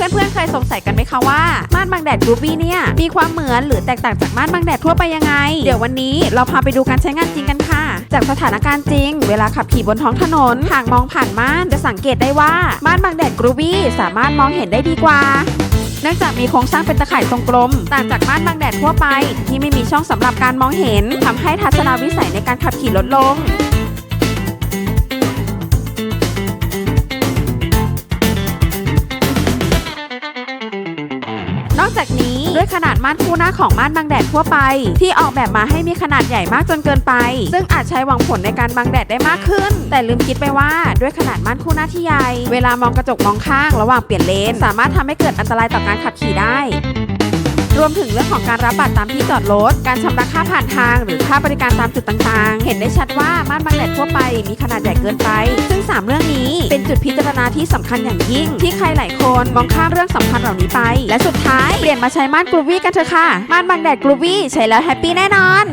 พื่อนๆเคยสงสัยกันไหมคะว่าม่านบังแดดกรูบี้เนี่ยมีความเหมือนหรือแตกต่างจากม่านบังแดดทั่วไปยังไง เดี๋ยววันนี้เราพาไปดูการใช้งานจริงกันค่ะ จากสถานการณ์จริง เวลาขับขี่บนท้องถนนหากมองผ่านม่านจะสังเกตได้ว่าม่านบังแดดกรูบี้สามารถมองเห็นได้ดีกว่าเนื่องจากมีโครงสร้างเป็นตะข่ายทรงกลม ต่างจากม่านบังแดดทั่วไป ที่ไม่มีช่องสำหรับการมองเห็นทำให้ทัศนวิสัยในการขับขี่ลดลง นอกจากนี้ด้วยขนาดม่านคู่หน้าของม่านบังแดดทั่วไป ที่ออกแบบมาให้มีขนาดใหญ่มากจนเกินไป ซึ่งอาจใช้หวังผลในการบังแดดได้มากขึ้น แต่ลืมคิดไปว่าด้วยขนาดม่านคู่หน้าที่ใหญ่ เวลามองกระจกมองข้างระหว่างเปลี่ยนเลน สามารถทำให้เกิดอันตรายต่อการขับขี่ได้รวมถึงเรื่องของการรับบัตรตามที่จอดรถ การชำระค่าผ่านทาง หรือค่าบริการตามจุดต่างๆ เห็นได้ชัดว่าม่านบังแดดทั่วไปมีขนาดใหญ่เกินไป ซึ่ง 3 เรื่องนี้ จุดพิจารณาที่สำคัญอย่างยิ่ง ที่ใครหลายคนมองข้ามเรื่องสำคัญเหล่านี้ไป และสุดท้ายเปลี่ยนมาใช้ม่านกรูวี่กันเถอะค่ะม่านบังแดดกรูวี่ใช้แล้วแฮปปี้แน่นอน